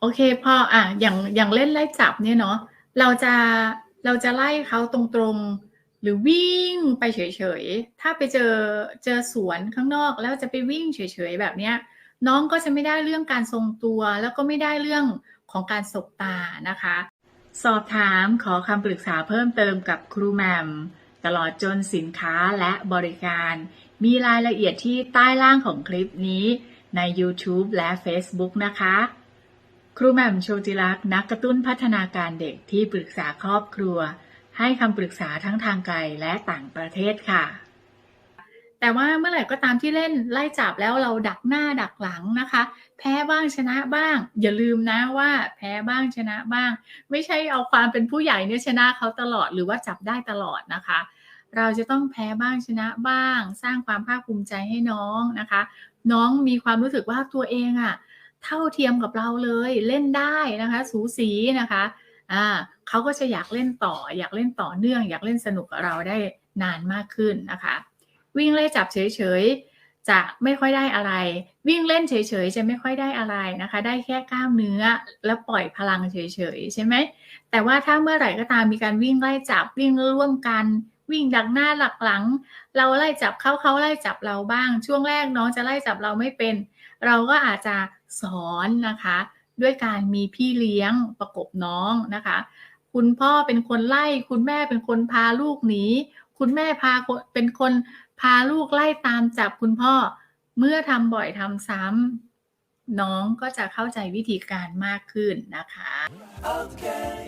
โอเคพออ่าอย่างอย่างเล่นไล่จับเนี่ยเนาะเราจะเราจะไล่เขาตรงๆ หรือวิ่งไปเฉยๆ ถ้าไปเจอเจอสวนข้างนอก แล้วจะไปวิ่งเฉยๆแบบเนี้ยน้องก็จะไม่ได้เรื่องการทรงตัว แล้วก็ไม่ได้เรื่องของการสบตานะคะ สอบถามขอคำปรึกษาเพิ่มเติมกับครูแหม่มตลอดจนสินค้าและบริการ มีรายละเอียดที่ใต้ล่างของคลิปนี้ใน YouTube และ Facebook นะคะ ครูแหม่มโชติลักษ์นักกระตุ้นพัฒนาการเด็กที่ปรึกษาครอบครัว ให้คำปรึกษาทั้งทางไกลและต่างประเทศค่ะ แต่ว่าเมื่อไหร่ก็ตามที่เล่นไล่จับแล้วเราดักหน้าดักหลังนะคะ แพ้บ้างชนะบ้าง อย่าลืมนะว่า แพ้บ้างชนะบ้าง ไม่ใช่เอาความเป็นผู้ใหญ่เนี่ยชนะเขาตลอดหรือว่าจับได้ตลอดนะคะเราจะต้องแพ้บ้างชนะบ้าง สร้างความภาคภูมิใจให้น้องนะคะ น้องมีความรู้สึกว่าตัวเองอะ เท่าเทียมกับเราเลยเล่นได้นะคะ สูสีนะคะอ่าเขาก็จะอยากเล่นต่อ อยากเล่นต่อเนื่อง อยากเล่นสนุกกับเราได้นานมากขึ้นนะคะ วิ่งไล่จับเฉยๆจะไม่ค่อยได้อะไร วิ่งเล่นเฉยๆจะไม่ค่อยได้อะไรนะคะ ได้แค่กล้ามเนื้อแล้วปล่อยพลังเฉยๆใช่ไหมแต่ว่าถ้าเมื่อไหร่ก็ตามมีการวิ่งไล่จับวิ่งร่วมกัน วิ่งดักหน้าหลักหลัง เราไล่จับเขาเขาไล่จับเราบ้าง ช่วงแรกน้องจะไล่จับเราไม่เป็น เราก็อาจจะสอนนะคะ ด้วยการมีพี่เลี้ยงประกบน้องนะคะ คุณพ่อเป็นคนไล่ คุณแม่เป็นคนพาลูกหนีคุณแม่พาเป็นคนพาลูกไล่ตามจับคุณพ่อเมื่อทำบ่อยทำซ้ำน้องก็จะเข้าใจวิธีการมากขึ้นนะคะ okay.